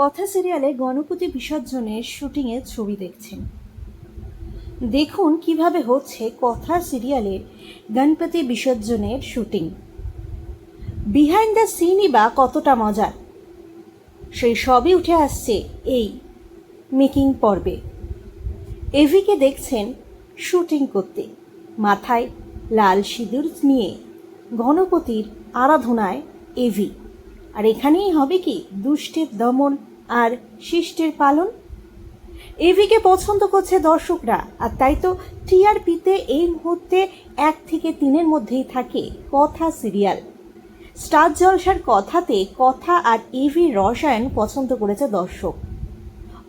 কথা সিরিয়ালে গণপতি বিসর্জনের শুটিংয়ের ছবি দেখছেন। দেখুন কীভাবে হচ্ছে কথা সিরিয়ালের গণপতি বিসর্জনের শুটিং। বিহাইন্ড দ্য সিনই বা কতটা মজার? সেই সবই উঠে আসছে এই মেকিং পর্বে। এভিকে দেখছেন শুটিং করতে। মাথায় লাল সিঁদুর নিয়ে গণপতির আরাধনায় এভি। আর এখানেই হবে কি, দুষ্টের দমন আর শিষ্টের পালন? এভিকে পছন্দ করছে দর্শকরা, আর তাই তো টিআরপিতে এই মুহূর্তে এক থেকে তিনের মধ্যেই থাকে কথা সিরিয়াল। স্টার জলসার কথাতে কথা আর এভির রসায়ন পছন্দ করেছে দর্শক।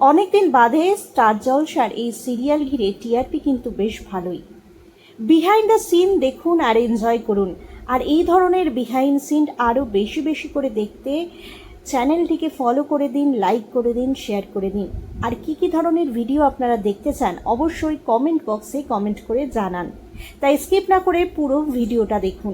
অনেকদিন বাদে স্টার জলসার এই সিরিয়াল ঘিরে টিআরপি কিন্তু বেশ ভালোই। বিহাইন্ড দ্য সিন দেখুন আর এনজয় করুন, আর এই ধরনের বিহাইন্ড সিন আরও বেশি বেশি করে দেখতে চ্যানেলটিকে ফলো করে দিন লাইক করে দিন শেয়ার করে দিন। আর কি কি ধরনের ভিডিও আপনারা দেখতে চান, অবশ্যই কমেন্ট বক্সে কমেন্ট করে জানান। তাই স্কিপ না করে পুরো ভিডিওটা দেখুন।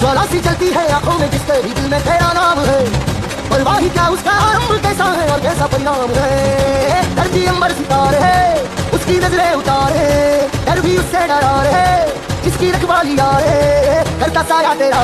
ज्वाला सी चलती है आँखों में जिसके भी दिल में तेरा नाम है। परवाही क्या उसका आरंभ कैसा है और कैसा परिणाम है? धरती अंबर सितार है, उसकी नज़रें उतार है डर भी उससे डरा है जिसकी रखवाली यार है, घर का साया तेरा।